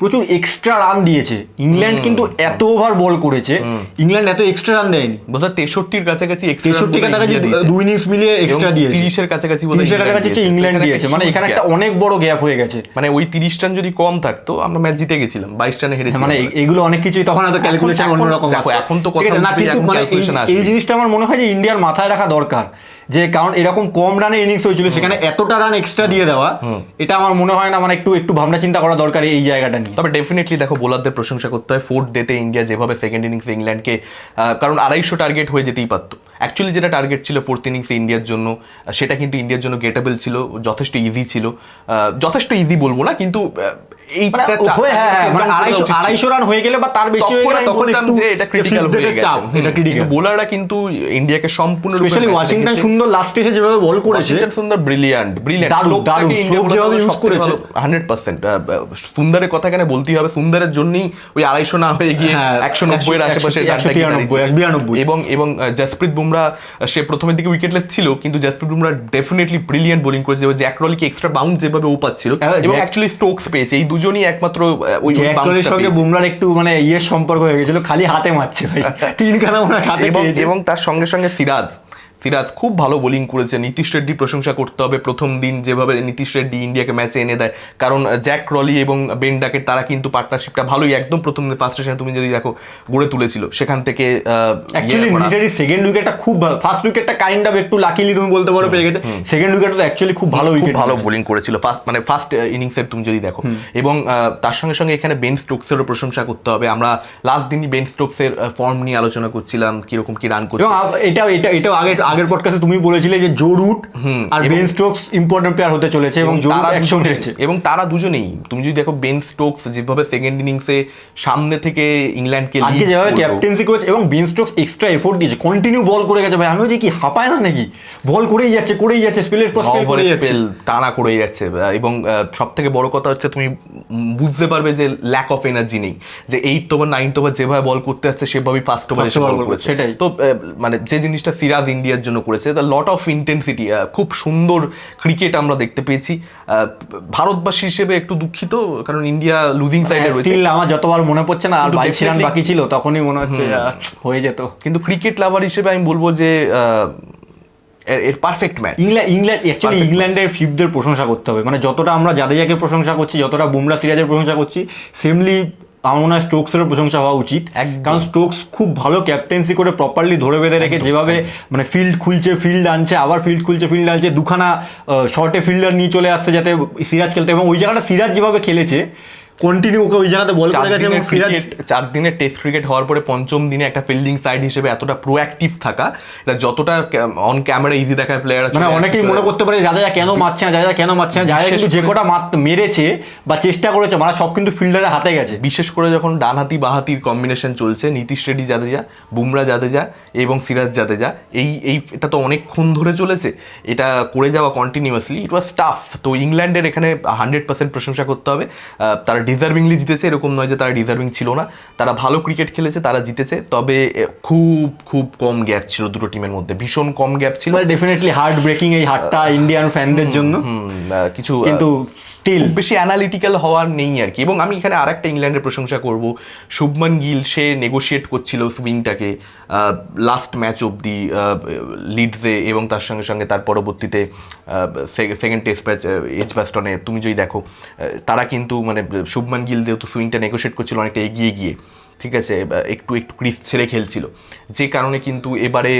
প্রচুর এক্সট্রা রান দিয়েছে। ইংল্যান্ড কিন্তু এত ওভার বল করেছে। ইংল্যান্ড এত এক্সট্রা রান দেয়নি। বোধহয় তেষট্টির কাছাকাছি তেষট্টি কাছাকাছি দুই ইনিংস মিলিয়ে এক্সট্রা দিয়েছে। 30 কাছাকাছি তিরিশের কাছাকাছি ইংল্যান্ড দিয়েছে। মানে এখানে একটা অনেক বড় গ্যাপ হয়ে গেছে। মানে ওই তিরিশ রান যদি কম থাকতো আমরা ম্যাচ জিতে গেছিলাম বাইশ রানে হেরেছিলাম মানে এগুলো অনেক কিছুই তখন হয়তো ক্যালকুলেশন এখন- অন্যরকম এখন তো কথা না কিন্তু মানে এই জিনিসটা আমার মনে হয় যে ইন্ডিয়ার মাথায় রাখা দরকার। যে কারণ এরকম কম রানে ইনিংস হয়েছিল সেখানে এতটা রান এক্সট্রা দিয়ে দেওয়া এটা আমার মনে হয় না মানে একটু একটু ভাবনা চিন্তা করা দরকার এই জায়গাটা নিয়ে। তবে ডেফিনেটলি দেখো বোলারদের প্রশংসা করতে হয়। ফোর্থ ডেতে ইন্ডিয়া যেভাবে সেকেন্ড ইনিংস ইংল্যান্ডকে কারণ আড়াইশো টার্গেট হয়ে যেতেই পারতো। অ্যাকচুয়ালি যেটা টার্গেট ছিল ফোর্থ ইনিংসে ইন্ডিয়ার জন্য সেটা কিন্তু ইন্ডিয়ার জন্য গেটেবল ছিল যথেষ্ট ইজি ছিল। যথেষ্ট ইজি বলব না কিন্তু মানে হয়ে হ্যাঁ মানে বোলাররা কিন্তু ইন্ডিয়াকে সম্পূর্ণ ওয়াশিংটন সুন্দর লাস্ট এসে যেভাবে বল করেছে। সুন্দর ব্রিলিয়ান্ট ব্রিলিয়ান্ট দারুণ, দারুণ। Slope যেভাবে use করেছে। হান্ড্রেড পার্সেন্ট সুন্দরের কথা এখানে বলতেই হবে সুন্দরের জন্যই ওই আড়াইশো না হয়ে গিয়ে হ্যাঁ, একশো নব্বই এর আশেপাশে। এবং এবং জাসপ্রীত বুমরা সে প্রথমের দিকে উইকেটলেস ছিল কিন্তু Jasprit Bumrah definitely brilliant bowling করেছে। জ্যাক রলিকে এক্সট্রা বাউন্স যেভাবে ও পাচ্ছিল এবং অ্যাকচুয়ালি স্টোকস পেয়েছে। এই দুজনই একমাত্র ওই টা সঙ্গে। বুমরার একটু মানে ইয়ের সম্পর্ক হয়ে গেছিল খালি হাতে মারছে ভাই। তিনখানা ওনার হাতে এবং তার সঙ্গে সঙ্গে সিরাজ। সিরাজ খুব ভালো বোলিং করেছে। নীতিশ রেড্ডি প্রশংসা করতে হবে। প্রথম দিন যেভাবে নীতিশ রেড্ডি ইন্ডিয়াকে ম্যাচে এনে দেয়। কারণ জ্যাক রলি এবং বেন ডাকের তারা কিন্তু পার্টনারশিপটা ভালোই একদম প্রথম দিন ফার্স্ট সেশনে তুমি যদি দেখো গড়ে তুলেছিল। সেখান থেকে অ্যাকচুয়ালি ইয়ে সেকেন্ড উইকেটটা খুব ভালো। ফার্স্ট উইকেটটা কাইন্ড অফ একটু লাকিলি তুমি বলতে পারো পেয়ে গেছে। সেকেন্ড উইকেট তো অ্যাকচুয়ালি খুব ভালো উইকেট ভালো বোলিং করেছিল। ফার্স্ট মানে ফার্স্ট ইনিংসের তুমি যদি দেখো। এবং তার সঙ্গে সঙ্গে এখানে বেন স্টোকসেরও প্রশংসা করতে হবে। আমরা লাস্ট দিনই বেন স্টোকসের ফর্ম নিয়ে আলোচনা করছিলাম কীরকম কি রান করছে। এটা এটা এটাও আগে আগের পডকাস্টে তুমি বলেছিলে যে জো রুট আর বেন স্টোকস ইম্পর্টেন্ট প্লেয়ার হতে চলেছে এবং তারা নিয়েছে। এবং তারা দুজনেই তুমি যদি দেখো বেন স্টোকস যেভাবে সেকেন্ড ইনিংসে সামনে থেকে ইংল্যান্ডকে আজকে যেভাবে ক্যাপ্টেন্সি করেছে এবং বেন স্টোকস এক্সট্রা এফোর্ট দিয়েছে কন্টিনিউ বল করে গেছে ভাই। আমিও যে কি হাঁপায় না নাকি? বল করেই যাচ্ছে করেই যাচ্ছে স্পেলের পর স্পেল করে যাচ্ছে। টানা করে যাচ্ছে এবং সব থেকে বড় কথা হচ্ছে তুমি বুঝতে পারবে যে ল্যাক অফ এনার্জি নেই। যে এইট ওভার নাইন্থ ওভার যেভাবে বল করতে আসছে সেভাবেই ফার্স্ট ওভার বল সেটাই। তো মানে যে জিনিসটা সিরাজ ইন্ডিয়ার জন্য করেছে। দ্য লট অফ ইন্টেন্সিটি খুব সুন্দর ক্রিকেট আমরা দেখতে পেয়েছি। ভারতবাসী হিসেবে একটু দুঃখিত কারণ ইন্ডিয়া লুজিং সাইডে রয়েছে। আমার যতবার মনে পড়ছে না আর বাইশ রান বাকি ছিল তখনই মনে হচ্ছে হয়ে যেত। কিন্তু ক্রিকেট লাভার হিসেবে আমি বলব যে এর perfect match England England actually ইংল্যান্ডের ফিফদের প্রশংসা করতে হবে। মানে যতটা আমরা জাদেজাকে প্রশংসা করছি যতটা বুমরা সিরাজের প্রশংসা করছি সেমলি আমার মনে হয় স্টোক্সেরও প্রশংসা হওয়া উচিত। কারণ স্টোকস খুব ভালো ক্যাপ্টেন্সি করে প্রপারলি ধরে বেঁধে রেখে যেভাবে মানে ফিল্ড খুলছে ফিল্ড আনছে আবার ফিল্ড খুলছে ফিল্ড আনছে দুখানা শর্টে ফিল্ডার নিয়ে চলে আসছে যাতে সিরাজ খেলতে এবং ওই জায়গাটা সিরাজ যেভাবে খেলেছে কন্টিনিউ ওকে ওই জায়গাতে বল করে গেছে এবং সিরাজ চার দিনের টেস্ট ক্রিকেট হওয়ার পরে পঞ্চম দিনে একটা ফিল্ডিং সাইড হিসেবে এতটা প্রোঅ্যাক্টিভ থাকা এটা যতটা অন ক্যামেরা ইজি দেখার প্লেয়ার মানে অনেকেই মনে করতে পারে যারা কেন মারছে না যারা কেন মারছে না? বিশেষ কিন্তু যে করে- কটা মার মেরেছে বা চেষ্টা করেছে মানে সব কিন্তু ফিল্ডারের হাতে গেছে। বিশেষ করে যখন ডানহাতি বাহাতির কম্বিনেশন চলছে নীতিশ রেড্ডি জাদেজা বুমরা জাদেজা এবং সিরাজ জাদেজা এই এই এটা তো অনেকক্ষণ ধরে চলেছে। এটা করে যাওয়া কন্টিনিউয়াসলি ইট ওয়াজ টাফ তো ইংল্যান্ডের এখানে হান্ড্রেড পার্সেন্ট প্রশংসা করতে হবে। তারা ডিজার্ভিংলি জিতেছে এরকম নয় যে তারা ডিজার্ভিং ছিল না। তারা ভালো ক্রিকেট খেলেছে তারা জিতেছে তবে খুব খুব কম গ্যাপ ছিল দুটো টিমের মধ্যে ভীষণ কম গ্যাপ ছিল। ডেফিনেটলি হার্ট ব্রেকিং এই হারটা ইন্ডিয়ান ফ্যানদের জন্য। কিছু কিন্তু স্টিল বেশি অ্যানালিটিক্যাল হওয়ার নেই আর কি। এবং আমি এখানে আরেকটা ইংল্যান্ডের প্রশংসা করব। শুভমান গিল, সে নেগোশিয়েট করছিল সুইংটাকে লাস্ট ম্যাচ অবধি লিডসে এবং তার সঙ্গে সঙ্গে তার পরবর্তীতে সেকেন্ড টেস্ট ম্যাচ এইচ ব্যাস্টনে তুমি যদি দেখো তারা কিন্তু মানে শুভমান গিল যেহেতু সুইংটা নেগোশিয়েট করছিল, অনেকটা এগিয়ে গিয়ে, ঠিক আছে? একটু একটু ক্রিস ছেড়ে খেলছিল। যে কারণে কিন্তু এবারে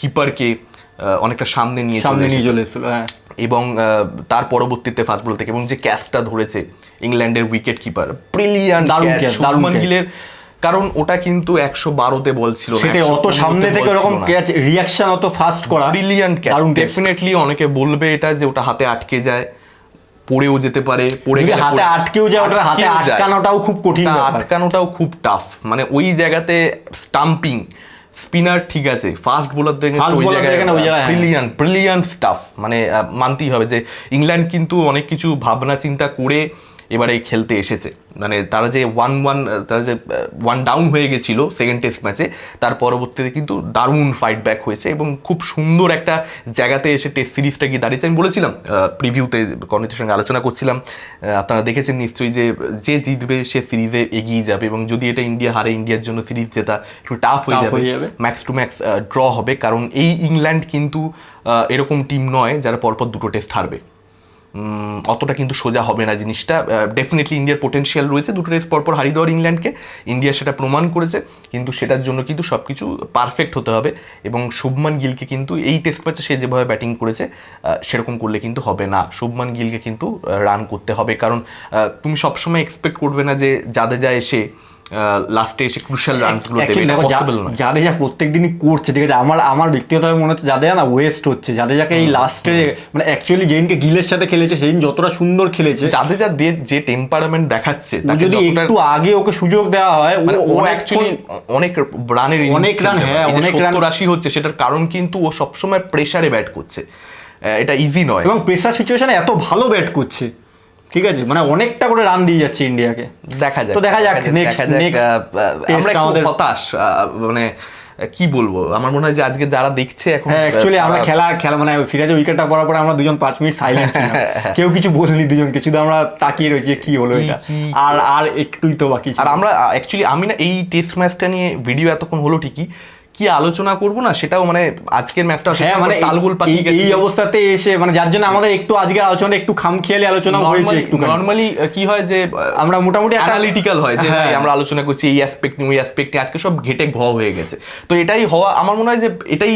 কিপারকে অনেকটা সামনে নিয়ে সামনে নিয়ে চলে এসেছিল হ্যাঁ। এবং তার পরবর্তীতে ফাস্ট বল থেকে এবং যে ক্যাচটা ধরেছে ইংল্যান্ডের উইকেট কিপার ব্রিলিয়ান্ট দারুণ। গিলের কারণ ওটা কিন্তু একশো বারোতে বল ছিল সেটাই অত সামনে থেকে ওরকম ক্যাচ রিয়াকশন অত ফাস্ট করা ব্রিলিয়ান্ট ক্যাচ ডেফিনেটলি অনেকে বলবে এটা যে ওটা হাতে আটকে যায় পড়েও যেতে পারে পড়ে গেলে হাতে আটকেও যায় ওটা হাতে আটকানোটাও খুব কঠিন আটকানোটাও খুব টাফ মানে ওই জায়গাতে স্টাম্পিং স্পিনার ঠিক আছে ফাস্ট বোলারদের। ব্রিলিয়ান্ট ব্রিলিয়ান্ট স্টাফ মানে মানতেই হবে যে ইংল্যান্ড কিন্তু অনেক কিছু ভাবনা চিন্তা করে এবারে খেলতে এসেছে। মানে তারা যে ওয়ান ওয়ান তারা যে ওয়ান ডাউন হয়ে গেছিল সেকেন্ড টেস্ট ম্যাচে তার পরবর্তীতে কিন্তু দারুণ ফাইট ব্যাক হয়েছে এবং খুব সুন্দর একটা জায়গাতে এসে টেস্ট সিরিজটা গিয়ে দাঁড়িয়েছে। আমি বলেছিলাম প্রিভিউতে কর্ণিতের সঙ্গে আলোচনা করছিলাম। আপনারা দেখেছেন নিশ্চয়ই যে যে জিতবে সে সিরিজে এগিয়ে যাবে এবং যদি এটা ইন্ডিয়া হারে ইন্ডিয়ার জন্য সিরিজ জেতা একটু টাফ হয়ে যাবে। ম্যাক্স টু ম্যাক্স ড্র হবে। কারণ এই ইংল্যান্ড কিন্তু এরকম টিম নয় যারা পরপর দুটো টেস্ট হারবে। অতটা কিন্তু সোজা হবে না জিনিসটা। ডেফিনেটলি ইন্ডিয়ার পোটেনশিয়াল রয়েছে। দুটো টেস্ট পরপর হারিয়ে দেওয়ার ইংল্যান্ডকে। ইন্ডিয়া সেটা প্রমাণ করেছে। কিন্তু সেটার জন্য কিন্তু সব কিছু পারফেক্ট হতে হবে। এবং শুভমান গিলকে কিন্তু এই টেস্ট ম্যাচে সে যেভাবে ব্যাটিং করেছে সেরকম করলে কিন্তু হবে না। শুভমান গিলকে কিন্তু রান করতে হবে। কারণ তুমি সবসময় এক্সপেক্ট করবে না যে জাদেজা এসে লাস্টে এসে ক্রুশাল রানসগুলো দেবে এটা পসিবল নয়। জাদেজা প্রত্যেক দিনই করছে ঠিক আছে আমার আমার ব্যক্তিগতভাবে মনে হচ্ছে জাদেজা না ওয়েস্ট হচ্ছে জাদেজাকে এই লাস্টে মানে অ্যাকচুয়ালি যেদিনকে গিলের সাথে খেলেছে সেদিন যতটা সুন্দর খেলেছে। জাদেজা দিয়ে যে টেম্পারামেন্ট দেখাচ্ছে তাকে যদি একটু আগে ওকে সুযোগ দেওয়া হয় ও মানে ও অ্যাকচুয়ালি অনেক রানের অনেক রান, হ্যাঁ, অনেক রান। রাশি হচ্ছে সেটার কারণ কিন্তু ও সবসময় প্রেসারে ব্যাট করছে। এটা ইজি নয়। এবং প্রেসার সিচুয়েশনে এত ভালো ব্যাট করছে। ঠিক আছে মানে অনেকটা করে রান দিয়ে যাচ্ছে ইন্ডিয়াকে দেখা যাক তো দেখা যাক, test আমরা একটু হতাশ মানে কি বলব? আমার মনে হয় যে আজকে যারা দেখছে এখন অ্যাকচুয়ালি আমরা খেলা খেলা মানে সিরাজে উইকেটটা পড়ার পরে আমরা দুজন পাঁচ মিনিট সাইলেন্ট কেউ কিছু বলিনি দুজনকে শুধু আমরা তাকিয়ে রয়েছি কি হলো এটা। আর আর একটুই তো বাকি আর আমরা অ্যাকচুয়ালি আমি না এই টেস্ট ম্যাচটা নিয়ে ভিডিও এতক্ষণ হলো ঠিকই কি আলোচনা করব না সেটাও মানে আজকের ম্যাচটা হ্যাঁ মানে তালগোল এই- গেছে। এই অবস্থাতে এসে মানে যার জন্য আমাদের একটু আজকে আলোচনা একটু খামখেয়ালি আলোচনা হয়েছে একটু নর্মালি কি হয় যে আহ, আমরা মোটামুটি অ্যানালিটিক্যাল হয় যে হ্যাঁ। ভাই আমরা আলোচনা করছি এই অ্যাসপেক্ট নিয়ে ওই অ্যাসপেক্ট নিয়ে আজকে সব ঘেটে ঘ হয়ে গেছে। তো এটাই হওয়া আমার মনে হয় যে এটাই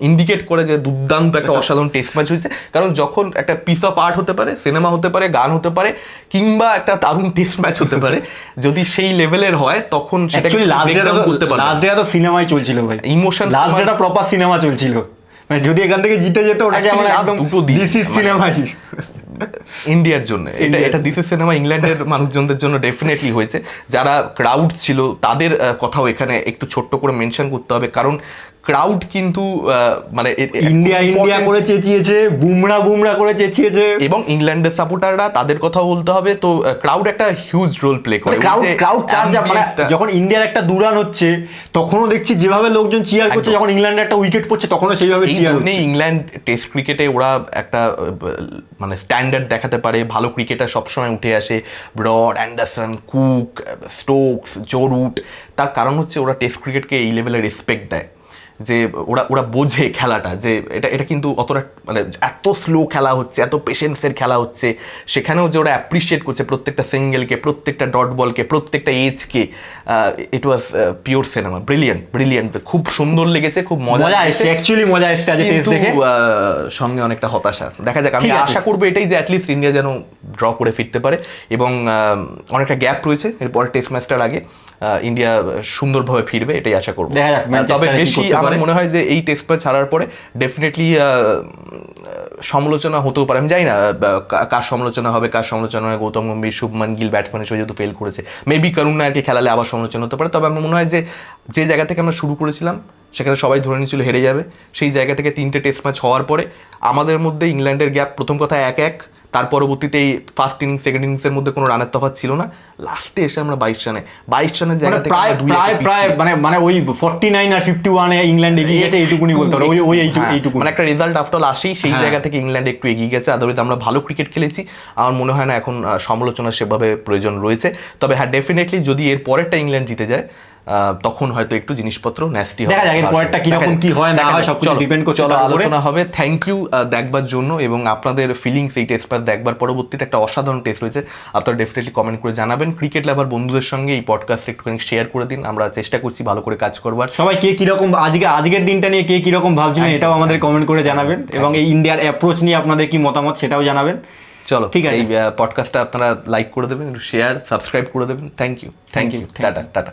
ইন্ডিকেট করে যে দুর্দান্ত একটা অসাধারণ টেস্ট ম্যাচ হয়েছে। কারণ যখন একটা পিস অফ আর্ট হতে পারে সিনেমা হতে পারে গান হতে পারে কিংবা একটা দারুণ টেস্ট ম্যাচ হতে পারে যদি সেই লেভেলের হয় তখন সেটা অ্যাকচুয়ালি লাস্ট ডেটা করতে পারে লাস্ট ডেটা তো সিনেমাই চলছিল। ভাই ইমোশন লাস্ট একটা প্রপার সিনেমা চলছিল। মানে যদি এখান থেকে জিতে যেত ওটাকে আমরা একদম দিস ইজ সিনেমা ইন্ডিয়ার জন্য। এটা এটা দিসের সিনেমা ইংল্যান্ডের মানুষজনদের জন্য ডেফিনেটলি হয়েছে। যারা ক্রাউড ছিল তাদের কথাও এখানে একটু ছোট্ট করে মেনশন করতে হবে। কারণ ক্রাউড কিন্তু মানে ইন্ডিয়া ইন্ডিয়া করে চেঁচিয়েছে বুমরা বুমরা করে চেঁচিয়েছে। এবং ইংল্যান্ডের সাপোর্টাররা তাদের কথা বলতে হবে তো ক্রাউড একটা হিউজ রোল প্লে করে। ক্রাউড ক্রাউড চার্জ মানে যখন ইন্ডিয়ার একটা দুরান হচ্ছে তখনও দেখছি যেভাবে লোকজন চিয়ার করছে যখন ইংল্যান্ডের একটা উইকেট পড়ছে তখনও সেইভাবে চিয়ার হচ্ছে। ইংল্যান্ড টেস্ট ক্রিকেটে ওরা একটা মানে স্ট্যান্ডার্ড দেখাতে পারে। ভালো ক্রিকেটার সবসময় উঠে আসে। Broad Anderson Cook Stokes Joe Root তার কারণ হচ্ছে ওরা টেস্ট ক্রিকেটকে এই লেভেলে রেসপেক্ট দেয়। যে ওরা ওরা বোঝে খেলাটা যে এটা এটা কিন্তু অতটা মানে এত স্লো খেলা হচ্ছে এত পেশেন্সের খেলা হচ্ছে সেখানেও যে ওরা অ্যাপ্রিসিয়েট করছে প্রত্যেকটা সিঙ্গেলকে প্রত্যেকটা ডট বলকে প্রত্যেকটা এজকে it was pure cinema brilliant brilliant খুব সুন্দর লেগেছে খুব মজা। এসছে অ্যাকচুয়ালি মজা এসছে আজ দেখে। সঙ্গে অনেকটা হতাশা। দেখা যাক আমি আশা করব এটাই যে অ্যাটলিস্ট ইন্ডিয়া যেন ড্র করে ফিরতে পারে এবং অনেকটা গ্যাপ রয়েছে এরপরে টেস্ট ম্যাচটার আগে। ইন্ডিয়া সুন্দরভাবে ফিরবে এটাই আশা করব। তবে বেশি আমার মনে হয় যে এই টেস্ট ম্যাচ ছাড়ার পরে ডেফিনেটলি সমালোচনা হতেও পারে। আমি জানি না কার সমালোচনা হবে কার সমালোচনা গৌতম গম্ভীর শুভমান গিল ব্যাটসম্যান হিসেবে যেহেতু ফেল করেছে। মেবি করুণ নায়ারকে খেলালে আবার সমালোচনা হতে পারে তবে আমার মনে হয় যে যে জায়গা থেকে আমরা শুরু করেছিলাম সেখানে সবাই ধরে নিয়েছিল হেরে যাবে। সেই জায়গা থেকে তিনটে টেস্ট ম্যাচ হওয়ার পরে আমাদের মধ্যে ইংল্যান্ডের গ্যাপ প্রথম কথা এক এক। তার পরবর্তীতে এই ফার্স্ট ইনিংস সেকেন্ড ইনিংসের মধ্যে কোনো রানের তফাৎ ছিল না। লাস্টে এসে আমরা বাইশ রানে বাইশ রানের জায়গা মানে প্রায় প্রায় প্রায় মানে মানে ওই ফর্টি নাইন আর ফিফটি ওয়ানে ইংল্যান্ড এগিয়ে গেছে এইটুকুনি বলতে পারো। ওই ওই এইটুকু হ্যাঁ, এইটুকু মানে একটা রেজাল্ট আফটার আসেই সেই হ্যাঁ। জায়গা থেকে ইংল্যান্ড একটু এগিয়ে গেছে। আদারওয়াইজ আমরা ভালো ক্রিকেট খেলেছি। আমার মনে হয় না এখন সমালোচনা সেভাবে প্রয়োজন রয়েছে। তবে হ্যাঁ ডেফিনেটলি যদি এর পরেরটা ইংল্যান্ড জিতে যায় তখন হয়তো একটু জিনিসপত্র ন্যাস্টি দেখা যাক পরেরটা কীরকম কি হয় না হয় সবকিছু depend করছে চলো আলোচনা হবে। থ্যাংক ইউ দেখবার জন্য এবং আপনাদের ফিলিংস এই টেস্ট ম্যাচ দেখবার পরবর্তীতে একটা অসাধারণ টেস্ট রয়েছে। আপনারা ডেফিনেটলি কমেন্ট করে জানাবেন। ক্রিকেট লাভার বন্ধুদের সঙ্গে এই পডকাস্ট একটুখানি শেয়ার করে দিন। আমরা চেষ্টা করছি ভালো করে কাজ করবার। সবাই কে কীরকম আজকে আজকের দিনটা নিয়ে কে কীরকম ভাবছিলেন এটাও আমাদের কমেন্ট করে জানাবেন এবং এই ইন্ডিয়ার অ্যাপ্রোচ নিয়ে আপনাদের কি মতামত সেটাও জানাবেন। চলো ঠিক আছে। এই পডকাস্টটা আপনারা লাইক করে দেবেন শেয়ার সাবস্ক্রাইব করে দেবেন। Thank you thank you tata tata.